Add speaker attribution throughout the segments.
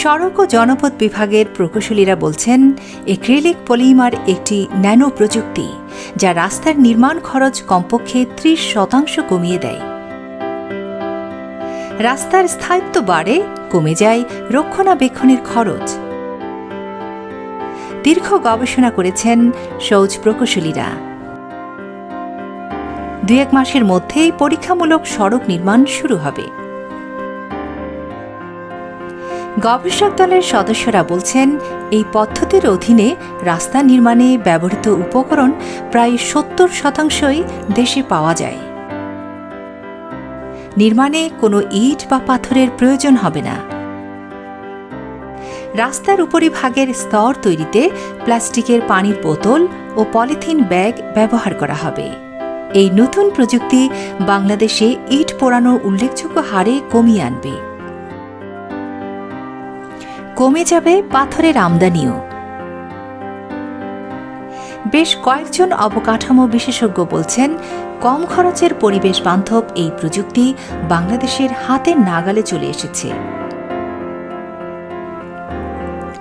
Speaker 1: সড়ক ও জনপথ বিভাগের প্রকৌশলীরা বলছেন এক্রিলিক পলিমার একটি ন্যানো প্রযুক্তি, যা রাস্তার নির্মাণ খরচ কমপক্ষে ত্রিশ শতাংশ কমিয়ে দেয়। রাস্তার স্থায়িত্ব বাড়ে, কমে যায় রক্ষণাবেক্ষণের খরচ। দীর্ঘ গবেষণা করেছেন সৌজ প্রকৌশলীরা। দু এক মাসের মধ্যেই পরীক্ষামূলক সড়ক নির্মাণ শুরু হবে। গবেষক দলের সদস্যরা বলছেন, এই পদ্ধতির অধীনে রাস্তা নির্মাণে ব্যবহৃত উপকরণ প্রায় সত্তর শতাংশই দেশে পাওয়া যায়। নির্মাণে কোনো ইট বা পাথরের প্রয়োজন হবে না। রাস্তার উপরিভাগের স্তর তৈরিতে প্লাস্টিকের পানির বোতল ও পলিথিন ব্যাগ ব্যবহার করা হবে। এই নতুন প্রযুক্তি বাংলাদেশে ইট পোড়ানোর উল্লেখযোগ্য হারে কমিয়ে আনবে। কমে যাবে পাথরের আমদানিও। বেশ কয়েকজন অবকাঠামো বিশেষজ্ঞ বলছেন, কম খরচের পরিবেশ বান্ধব এই প্রযুক্তি বাংলাদেশের হাতের নাগালে চলে এসেছে।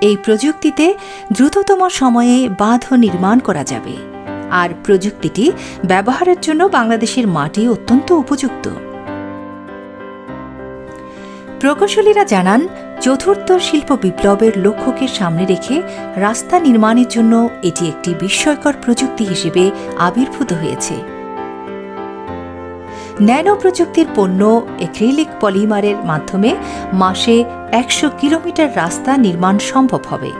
Speaker 1: এই প্রযুক্তিতে দ্রুততম সময়ে বাঁধ নির্মাণ করা যাবে। আর প্রযুক্তিটি ব্যবহারের জন্য বাংলাদেশের মাটি অত্যন্ত উপযুক্ত। প্রকৌশলীরা জানান, চতুর্থ শিল্প বিপ্লবের লক্ষ্যকে সামনে রেখে রাস্তা নির্মাণের জন্য এটি একটি বিস্ময়কর প্রযুক্তি হিসেবে আবির্ভূত হয়েছে। ন্যানো প্রযুক্তির পণ্য এক্রিলিক পলিমারের মাধ্যমে মাসে একশো কিলোমিটার রাস্তা নির্মাণ সম্ভব হবে।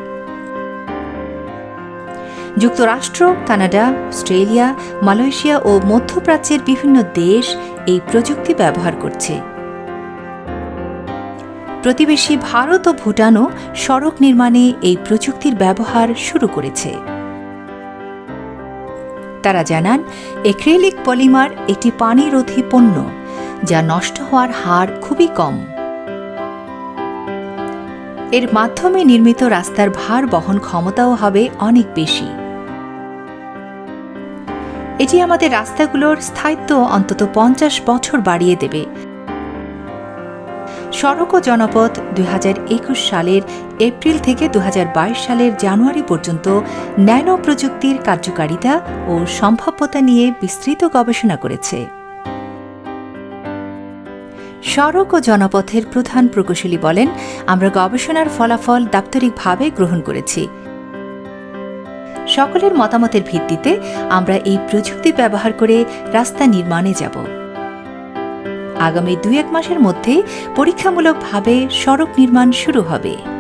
Speaker 1: যুক্তরাষ্ট্র, কানাডা, অস্ট্রেলিয়া, মালয়েশিয়া ও মধ্যপ্রাচ্যের বিভিন্ন দেশ এই প্রযুক্তি ব্যবহার করছে। প্রতিবেশী ভারত ও ভুটানও সড়ক নির্মাণে এই প্রযুক্তির ব্যবহার শুরু করেছে। তারা জানান, এক্রিলিক পলিমার একটি পানিরোধী পণ্য, যা নষ্ট হওয়ার হার খুবই কম। এর মাধ্যমে নির্মিত রাস্তার ভার বহন ক্ষমতাও হবে অনেক বেশি। এটি আমাদের রাস্তাগুলোর স্থায়িত্ব অন্তত পঞ্চাশ বছর বাড়িয়ে দেবে। সড়ক ও জনপথ দুই হাজার একুশ সালের এপ্রিল থেকে দু হাজার বাইশ সালের জানুয়ারি পর্যন্ত ন্যানো প্রযুক্তির কার্যকারিতা ও সম্ভাব্যতা নিয়ে বিস্তৃত গবেষণা করেছে। সড়ক ও জনপথের প্রধান প্রকৌশলী বলেন, আমরা গবেষণার ফলাফল দাপ্তরিকভাবে গ্রহণ করেছি। সকলের মতামতের ভিত্তিতে আমরা এই প্রযুক্তি ব্যবহার করে রাস্তা নির্মাণে যাব। আগামী দুই এক মাসের মধ্যে পরীক্ষামূলকভাবে সড়ক নির্মাণ শুরু হবে।